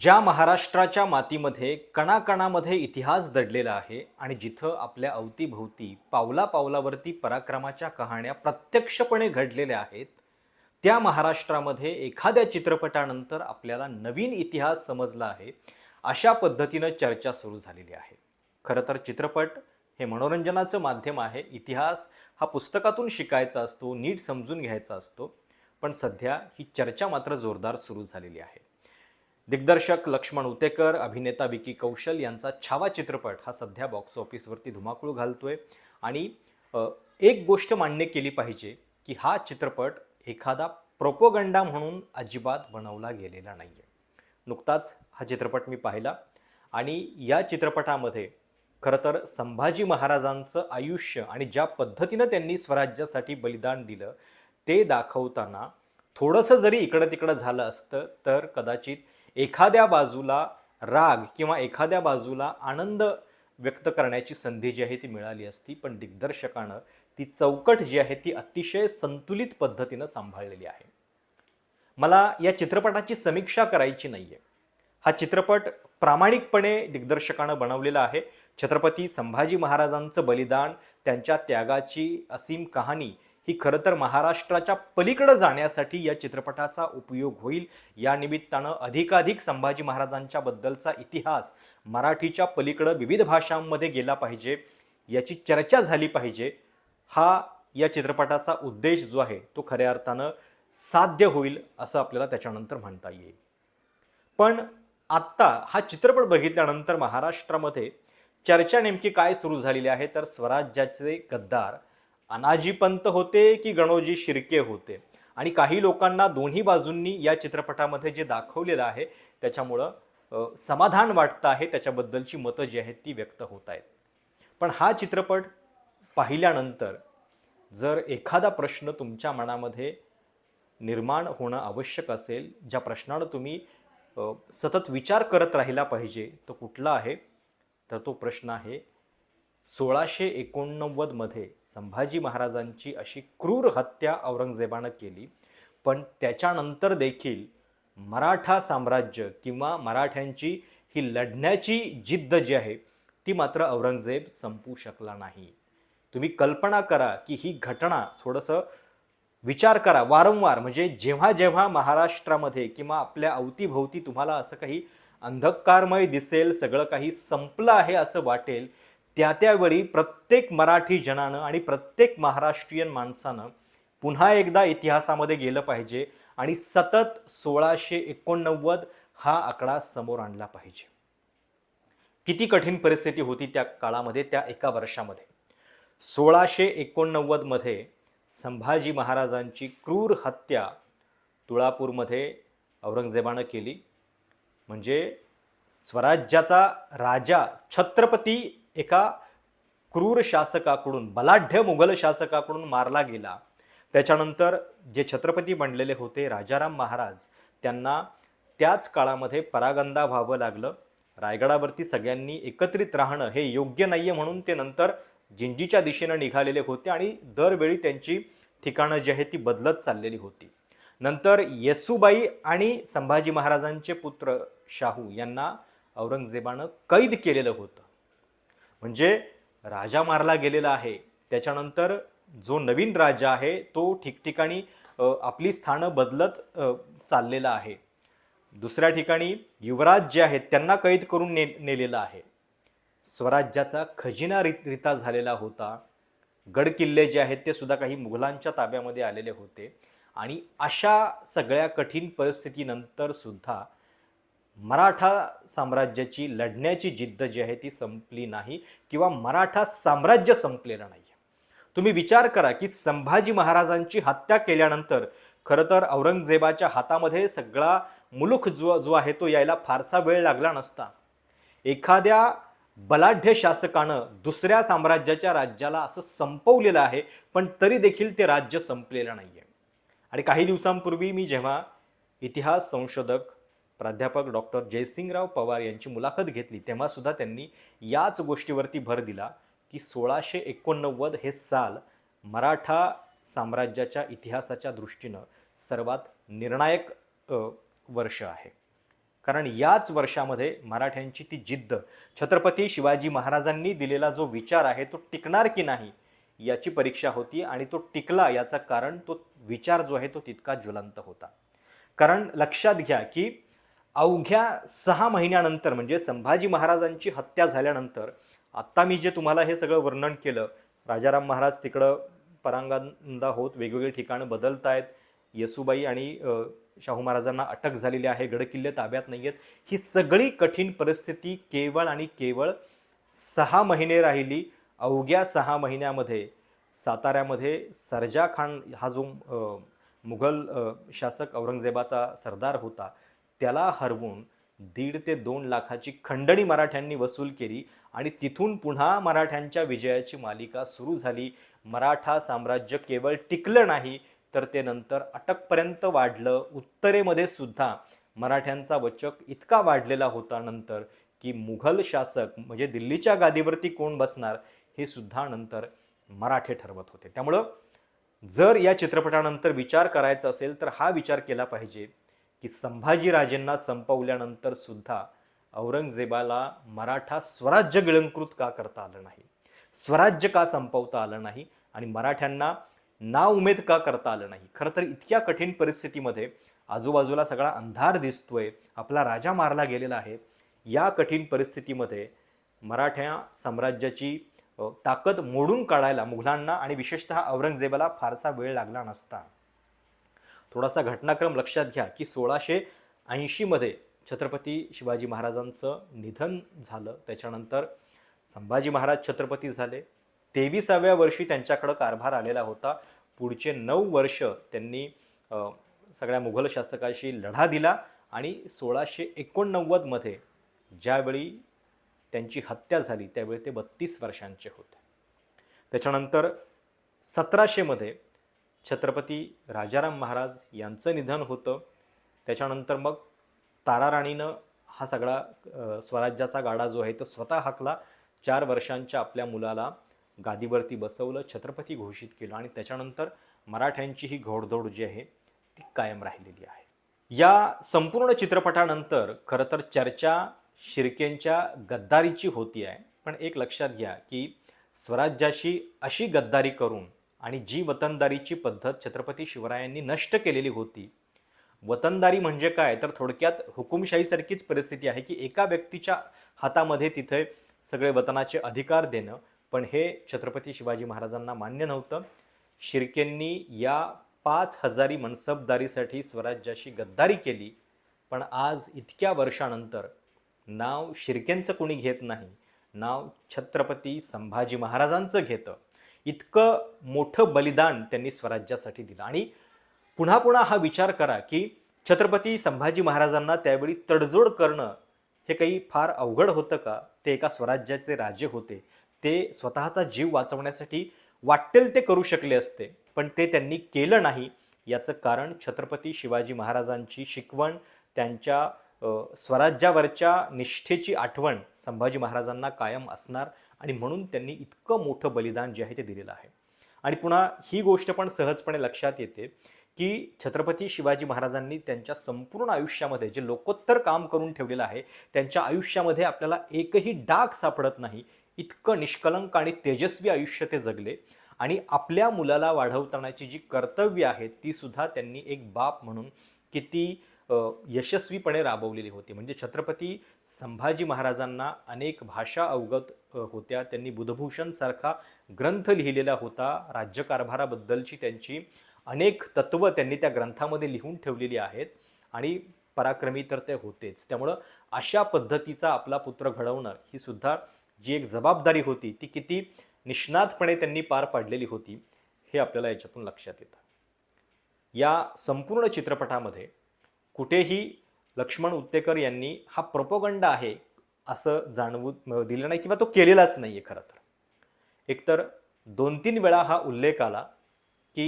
ज्या महाराष्ट्राच्या मातीमध्ये कणाकणामध्ये इतिहास दडलेला आहे आणि जिथं आपल्या अवतीभोवती पावला पावलावरती पराक्रमाच्या कहाण्या प्रत्यक्षपणे घडलेल्या आहेत त्या महाराष्ट्रामध्ये एखाद्या चित्रपटानंतर आपल्याला नवीन इतिहास समजला आहे अशा पद्धतीनं चर्चा सुरू झालेली आहे. खरं तर चित्रपट हे मनोरंजनाचं माध्यम आहे. इतिहास हा पुस्तकातून शिकायचा असतो नीट समजून घ्यायचा असतो पण सध्या ही चर्चा मात्र जोरदार सुरू झालेली आहे. दिग्दर्शक लक्ष्मण उतेकर अभिनेता विकी कौशल यांचा छावा चित्रपट हा सध्या बॉक्स ऑफिसवरती धुमाकूळ घालतोय. आणि एक गोष्ट मान्य केली पाहिजे की हा चित्रपट एखादा प्रोपोगंडा म्हणून अजिबात बनवला गेलेला नाही आहे नुकताच हा चित्रपट मी पाहिला आणि या चित्रपटामध्ये खरं तर संभाजी महाराजांचं आयुष्य आणि ज्या पद्धतीनं त्यांनी स्वराज्यासाठी बलिदान दिलं ते दाखवताना थोडंसं जरी इकडं तिकडं झालं असतं तर कदाचित एखाद्या बाजूला राग किंवा एखाद्या बाजूला आनंद व्यक्त करण्याची संधी जी आहे ती मिळाली असती पण दिग्दर्शकानं ती चौकट जी आहे ती अतिशय संतुलित पद्धतीनं सांभाळलेली आहे. मला या चित्रपटाची समीक्षा करायची नाही आहे हा चित्रपट प्रामाणिकपणे दिग्दर्शकानं बनवलेला आहे. छत्रपती संभाजी महाराजांचं बलिदान त्यांच्या त्यागाची असीम कहाणी ही खरं तर महाराष्ट्राच्या पलीकडं जाण्यासाठी या चित्रपटाचा उपयोग होईल. या निमित्तानं अधिकाधिक संभाजी महाराजांच्या बद्दलचा इतिहास मराठीच्या पलीकडं विविध भाषांमध्ये गेला पाहिजे याची चर्चा झाली पाहिजे. हा या चित्रपटाचा उद्देश जो आहे तो खऱ्या अर्थानं साध्य होईल असं आपल्याला त्याच्यानंतर म्हणता येईल. पण आत्ता हा चित्रपट बघितल्यानंतर महाराष्ट्रामध्ये चर्चा नेमकी काय सुरू झालेली आहे तर स्वराज्याचे गद्दार अनाजीपंत होते की गणोजी शिर्के होते? आणि काही लोकांना दोन्ही बाजूंनी या चित्रपटामध्ये जे दाखवलेलं आहे त्याच्यामुळं समाधान वाटतं आहे त्याच्याबद्दलची मतं जी आहेत ती व्यक्त होत आहेत. पण हा चित्रपट पाहिल्यानंतर जर एखादा प्रश्न तुमच्या मनामध्ये निर्माण होणं आवश्यक असेल ज्या प्रश्नानं तुम्ही सतत विचार करत राहिला पाहिजे तो कुठला आहे? तर तो प्रश्न आहे सोळाशे एकोणनव्वदमध्ये संभाजी महाराजांची अशी क्रूर हत्या औरंगजेबानं केली. पण त्याच्यानंतर देखील मराठा साम्राज्य किंवा मराठ्यांची ही लढण्याची जिद्द जी आहे ती मात्र औरंगजेब संपू शकला नाही. तुम्ही कल्पना करा की ही घटना थोडंसं विचार करा वारंवार. म्हणजे जेव्हा जेव्हा महाराष्ट्रामध्ये किंवा आपल्या अवतीभोवती तुम्हाला असं काही अंधकारमय दिसेल सगळं काही संपलं आहे असं वाटेल त्या त्यावेळी प्रत्येक मराठी जनानं आणि प्रत्येक महाराष्ट्रीयन माणसानं पुन्हा एकदा इतिहासामध्ये गेलं पाहिजे आणि सतत सोळाशे एकोणनव्वद हा आकडा समोर आणला पाहिजे. किती कठीण परिस्थिती होती त्या काळामध्ये त्या एका वर्षामध्ये. सोळाशे एकोणनव्वदमध्ये संभाजी महाराजांची क्रूर हत्या तुळापूरमध्ये औरंगजेबानं केली. म्हणजे स्वराज्याचा राजा छत्रपती एका क्रूर शासकाकडून बलाढ्य मुघल शासकाकडून मारला गेला. त्याच्यानंतर जे छत्रपती बनलेले होते राजाराम महाराज त्यांना त्याच काळामध्ये परागंदा व्हावं लागलं. रायगडावरती सगळ्यांनी एकत्रित राहणं हे योग्य नाही आहे म्हणून ते नंतर जिंजीच्या दिशेनं निघालेले होते आणि दरवेळी त्यांची ठिकाणं जी आहेत ती बदलत चाललेली होती. नंतर येसूबाई आणि संभाजी महाराजांचे पुत्र शाहू यांना औरंगजेबानं कैद केलेलं होतं. म्हणजे राजा मारला गेलेला आहे. त्याच्यानंतर जो नवीन राजा आहे तो ठिकठिकाणी आपली स्थानं बदलत चाललेला आहे. दुसऱ्या ठिकाणी युवराज जे आहेत त्यांना कैद करून ने नेलेलं आहे. स्वराज्याचा खजिना रित रिता झालेला होता. गडकिल्ले जे आहेत ते सुद्धा काही मुघलांच्या ताब्यामध्ये आलेले होते. आणि अशा सगळ्या कठीण परिस्थितीनंतर सुद्धा मराठा साम्राज्याची लढण्याची जिद्द जी आहे ती संपली नाही किंवा मराठा साम्राज्य संपलेलं नाही तुम्ही विचार करा की संभाजी महाराजांची हत्या केल्यानंतर खरं तर औरंगजेबाच्या हातामध्ये सगळा मुलुख जो जो आहे तो यायला फारसा वेळ लागला नसता. एखाद्या बलाढ्य शासकानं दुसऱ्या साम्राज्याच्या राज्याला असं संपवलेलं आहे पण तरी देखील ते राज्य संपलेलं नाही आहे आणि काही दिवसांपूर्वी मी जेव्हा इतिहास संशोधक प्राध्यापक डॉक्टर जयसिंगराव पवार यांची मुलाखत घेतली तेव्हासुद्धा त्यांनी याच गोष्टीवरती भर दिला की सोळाशे एकोणनव्वद हे साल मराठा साम्राज्याच्या इतिहासाच्या दृष्टीनं सर्वात निर्णायक वर्ष आहे. कारण याच वर्षामध्ये मराठ्यांची ती जिद्द छत्रपती शिवाजी महाराजांनी दिलेला जो विचार आहे तो टिकणार की नाही याची परीक्षा होती आणि तो टिकला याचं कारण तो विचार जो आहे तो तितका ज्वलंत होता. कारण लक्षात घ्या की अवघ्या सहा महिन्यानंतर म्हणजे संभाजी महाराजांची हत्या झाल्यानंतर आत्ता मी जे तुम्हाला हे सगळं वर्णन केलं राजाराम महाराज तिकडं परांगदा होत वेगवेगळी ठिकाणं बदलत आहेत येसुबाई आणि शाहू महाराजांना अटक झालेली आहे गडकिल्ले ताब्यात नाही आहेत ही सगळी कठीण परिस्थिती केवळ आणि केवळ सहा महिने राहिली. अवघ्या सहा महिन्यामध्ये साताऱ्यामध्ये सरजा खान हा जो मुघल शासक औरंगजेबाचा सरदार होता त्याला हरवून दीड ते दोन लाखाची खंडणी मराठ्यांनी वसूल केली आणि तिथून पुन्हा मराठ्यांच्या विजयाची मालिका सुरू झाली. मराठा साम्राज्य केवळ टिकलं नाही तर ते नंतर अटकपर्यंत वाढलं. उत्तरेमध्ये सुद्धा मराठ्यांचा वचक इतका वाढलेला होता नंतर की मुघल शासक म्हणजे दिल्लीच्या गादीवरती कोण बसणार हे सुद्धा नंतर मराठे ठरवत होते. त्यामुळं जर या चित्रपटानंतर विचार करायचा असेल तर हा विचार केला पाहिजे. की संभाजीराजेंना संपवल्यानंतर सुद्धा औरंगजेबाला मराठा स्वराज्य गिळंकृत का करता आलं नाही? स्वराज्य का संपवता आलं नाही? आणि मराठ्यांना ना उमेद का करता आलं नाही? खरं तर इतक्या कठीण परिस्थितीमध्ये आजूबाजूला सगळा अंधार दिसतोय आपला राजा मारला गेलेला आहे. या कठीण परिस्थितीमध्ये मराठ्या साम्राज्याची ताकद मोडून काढायला मुघलांना आणि विशेषतः औरंगजेबाला फारसा वेळ लागला नसता. थोडासा घटनाक्रम लक्षात घ्या की सोळाशे ऐंशीमध्ये छत्रपती शिवाजी महाराजांचं निधन झालं. त्याच्यानंतर संभाजी महाराज छत्रपती झाले. तेविसाव्या वर्षी त्यांच्याकडं कारभार आलेला होता. पुढचे नऊ वर्ष त्यांनी सगळ्या मुघल शासकाशी लढा दिला आणि सोळाशे एकोणनव्वदमध्ये ज्यावेळी त्यांची हत्या झाली त्यावेळी ते बत्तीस वर्षांचे होते. त्याच्यानंतर सतराशेमध्ये छत्रपती राजाराम महाराज यांचं निधन होतं. त्याच्यानंतर मग ताराराणीनं हा सगळा स्वराज्याचा गाडा जो आहे तो स्वतः हाकला. चार वर्षांच्या आपल्या मुलाला गादीवरती बसवलं छत्रपती घोषित केलं आणि त्याच्यानंतर मराठ्यांची ही घोडदौड जी आहे ती कायम राहिलेली आहे. या संपूर्ण चित्रपटानंतर खरं तर चर्चा शिर्केंच्या गद्दारीची होती आहे. पण एक लक्षात घ्या की स्वराज्याशी अशी गद्दारी करून आणि जी वतनदारीची पद्धत छत्रपती शिवरायांनी नष्ट केलेली होती. वतनदारी म्हणजे काय? तर थोडक्यात हुकुमशाहीसारखीच परिस्थिती आहे की एका व्यक्तीच्या हातामध्ये तिथे सगळे वतनाचे अधिकार देणं पण हे छत्रपती शिवाजी महाराजांना मान्य नव्हतं. शिर्केंनी या पाच हजारी मनसबदारीसाठी स्वराज्याशी गद्दारी केली पण आज इतक्या वर्षानंतर नाव शिर्केंचं कोणी घेत नाही नाव छत्रपती संभाजी महाराजांचं घेतं. इतकं मोठं बलिदान त्यांनी स्वराज्यासाठी दिलं. आणि पुन्हा पुन्हा हा विचार करा की छत्रपती संभाजी महाराजांना त्यावेळी तडजोड करणं हे काही फार अवघड होतं का? ते एका स्वराज्याचे राजे होते. ते स्वतःचा जीव वाचवण्यासाठी वाटेल ते करू शकले असते पण ते त्यांनी केलं नाही. याचं कारण छत्रपती शिवाजी महाराजांची शिकवण त्यांच्या स्वराज्यावरच्या निष्ठेची आठवण संभाजी महाराजांना कायम असणार. आणि म्हणून त्यांनी इतकं मोठं बलिदान जे आहे ते दिलेलं आहे. आणि पुन्हा ही गोष्ट पण सहजपणे लक्षात येते की छत्रपती शिवाजी महाराजांनी त्यांच्या संपूर्ण आयुष्यामध्ये जे लोकोत्तर काम करून ठेवलेलं आहे त्यांच्या आयुष्यामध्ये आपल्याला एकही डाग सापडत नाही. इतकं निष्कलंक आणि तेजस्वी आयुष्य ते जगले आणि आपल्या मुलाला वाढवतानाची जी कर्तव्य आहेत ती सुद्धा त्यांनी एक बाप म्हणून किती यशस्वीपणे राबवलेली होती. म्हणजे छत्रपती संभाजी महाराजांना अनेक भाषा अवगत होत्या. त्यांनी बुधभूषणसारखा ग्रंथ लिहिलेला होता. राज्यकारभाराबद्दलची त्यांची अनेक तत्त्व त्यांनी त्या ग्रंथामध्ये लिहून ठेवलेली आहेत आणि पराक्रमी तर ते होतेच. त्यामुळं अशा पद्धतीचा आपला पुत्र घडवणं ही सुद्धा जी एक जबाबदारी होती ती किती निष्णातपणे त्यांनी पार पाडलेली होती हे आपल्याला याच्यातून लक्षात येतं. या संपूर्ण चित्रपटामध्ये कुठेही लक्ष्मण उत्तेकर यांनी हा प्रपोगंड आहे असं जाणवू दिलं नाही किंवा तो केलेलाच नाही आहे खरं तर. एकतर दोन तीन वेळा हा उल्लेख आला की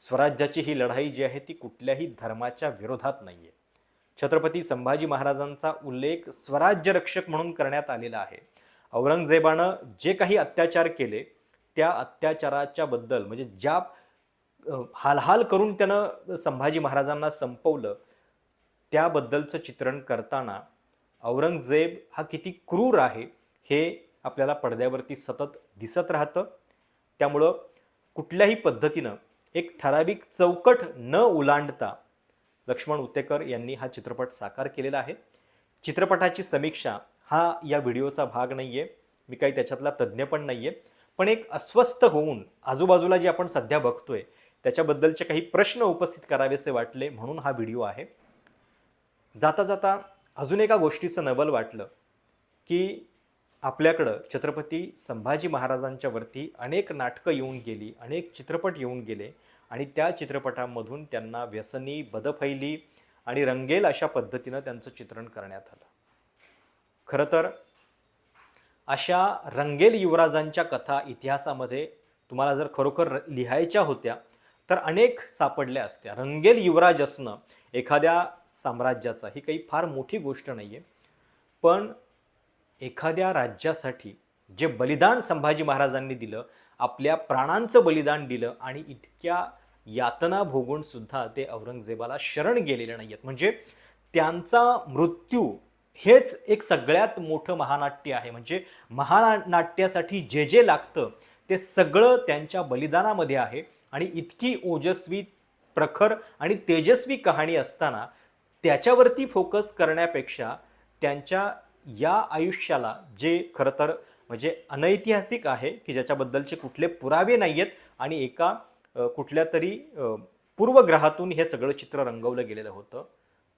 स्वराज्याची ही लढाई जी आहे ती कुठल्याही धर्माच्या विरोधात नाही आहे छत्रपती संभाजी महाराजांचा उल्लेख स्वराज्य रक्षक म्हणून करण्यात आलेला आहे. औरंगजेबानं जे काही अत्याचार केले त्या अत्याचाराच्या बद्दल म्हणजे ज्या हालहाल करून त्यानं संभाजी महाराजांना संपवलं त्याबद्दलचं चित्रण करताना औरंगजेब हा किती क्रूर आहे हे आपल्याला पडद्यावरती सतत दिसत राहतं. त्यामुळं कुठल्याही पद्धतीनं एक ठराविक चौकट न ओलांडता लक्ष्मण उतेकर यांनी हा चित्रपट साकार केलेला आहे. चित्रपटाची समीक्षा हा या व्हिडिओचा भाग नाही आहे मी काही त्याच्यातला तज्ज्ञ पण नाही आहे पण एक अस्वस्थ होऊन आजूबाजूला जे आपण सध्या बघतोय त्याच्याबद्दलचे काही प्रश्न उपस्थित करावेसे वाटले म्हणून हा व्हिडिओ आहे. जाता जाता अजून एका गोष्टीचं नवल वाटलं की आपल्याकडं छत्रपती संभाजी महाराजांच्या वरती अनेक नाटकं येऊन गेली अनेक चित्रपट येऊन गेले आणि त्या चित्रपटांमधून त्यांना व्यसनी बदफैली आणि रंगेल अशा पद्धतीनं त्यांचं चित्रण करण्यात आलं. खरं तर अशा रंगेल युवराजांच्या कथा इतिहासामध्ये तुम्हाला जर खरोखर लिहायच्या होत्या तर अनेक सापडल्या असत्या. रंगेल युवराज असणं एखाद्या साम्राज्याचा ही काही फार मोठी गोष्ट नाही आहे पण एखाद्या राज्यासाठी जे बलिदान संभाजी महाराजांनी दिलं आपल्या प्राणांचं बलिदान दिलं आणि इतक्या यातना भोगून सुद्धा ते औरंगजेबाला शरण गेलेले नाही आहेत म्हणजे त्यांचा मृत्यू हेच एक सगळ्यात मोठं महानाट्य आहे. म्हणजे महानाट्यासाठी जे जे लागतं ते सगळं त्यांच्या बलिदानामध्ये आहे. आणि इतकी ओजस्वी प्रखर आणि तेजस्वी कहाणी असताना त्याच्यावरती फोकस करण्यापेक्षा त्यांच्या या आयुष्याला जे खरं तर म्हणजे अनैतिहासिक आहे की ज्याच्याबद्दलचे कुठले पुरावे नाही आहेत आणि एका कुठल्या तरी पूर्वग्रहातून हे सगळं चित्र रंगवलं गेलेलं होतं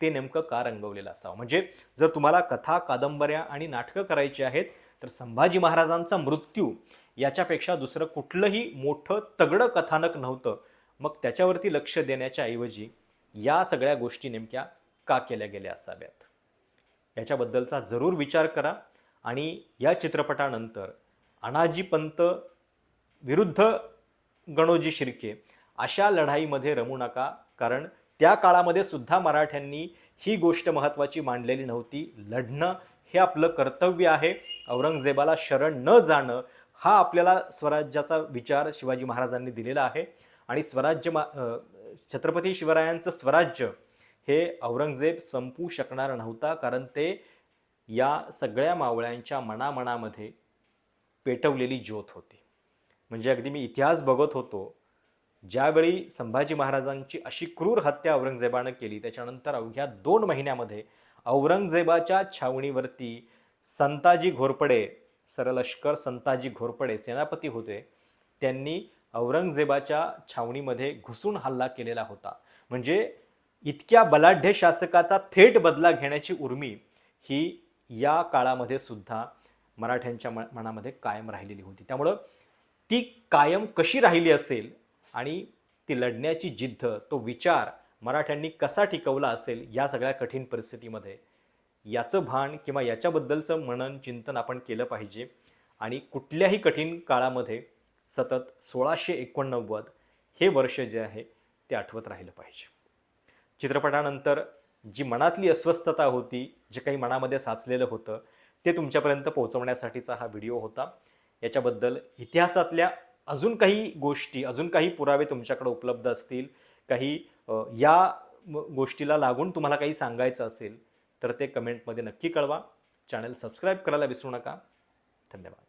ते नेमकं का रंगवलेलं असावं? म्हणजे जर तुम्हाला कथा कादंबऱ्या आणि नाटकं करायची आहेत तर संभाजी महाराजांचा मृत्यू याच्यापेक्षा दुसरं कुठलंही मोठं तगडं कथानक नव्हतं. मग त्याच्यावरती लक्ष देण्याच्या ऐवजी या सगळ्या गोष्टी नेमक्या का केल्या गेल्या असाव्यात? याच्याबद्दलचा जरूर विचार करा आणि या चित्रपटानंतर अनाजी पंत विरुद्ध गणोजी शिर्के अशा लढाईमध्ये रमू नका कारण त्या काळामध्ये सुद्धा मराठ्यांनी ही गोष्ट महत्त्वाची मांडलेली नव्हती. लढणं हे आपलं कर्तव्य आहे. औरंगजेबाला शरण न जाणं हा आपल्याला स्वराज्याचा विचार शिवाजी महाराजांनी दिलेला आहे. आणि स्वराज्य मा छत्रपती शिवरायांचं स्वराज्य हे औरंगजेब संपू शकणार नव्हता. कारण ते या सगळ्या मावळ्यांच्या मनामनामध्ये पेटवलेली ज्योत होती. म्हणजे अगदी मी इतिहास बघत होतो. ज्यावेळी संभाजी महाराजांची अशी क्रूर हत्या औरंगजेबानं केली त्याच्यानंतर अवघ्या दोन महिन्यामध्ये औरंगजेबाच्या छावणीवरती संताजी घोरपडे सरलष्कर संताजी घोरपडे सेनापती होते. त्यांनी औरंगजेबाच्या छावणीमध्ये घुसून हल्ला केलेला होता. म्हणजे इतक्या बलाढ्य शासकाचा थेट बदला घेण्याची उर्मी ही या काळामध्ये सुद्धा मराठ्यांच्या म मनामध्ये कायम राहिलेली होती. त्यामुळं ती कायम कशी राहिली असेल आणि ती लढण्याची जिद्द तो विचार मराठ्यांनी कसा टिकवला असेल या सगळ्या कठीण परिस्थितीमध्ये याचं भान किंवा याच्याबद्दलचं मनन चिंतन आपण केलं पाहिजे. आणि कुठल्याही कठीण काळामध्ये सतत सोळाशे एकोणनव्वद हे वर्ष जे आहे ते आठवत राहिलं पाहिजे. चित्रपटानंतर जी मनातली अस्वस्थता होती जे काही मनामध्ये साचलेलं होतं ते तुमच्यापर्यंत पोहोचवण्यासाठीचा हा व्हिडिओ होता. याच्याबद्दल इतिहासातल्या अजून काही गोष्टी अजून काही पुरावे तुमच्याकडे उपलब्ध असतील. काही या गोष्टीला लागून तुम्हाला काही सांगायचं असेल तर ते कमेंटमध्ये नक्की कळवा. चॅनल सबस्क्राईब करायला विसरू नका. धन्यवाद.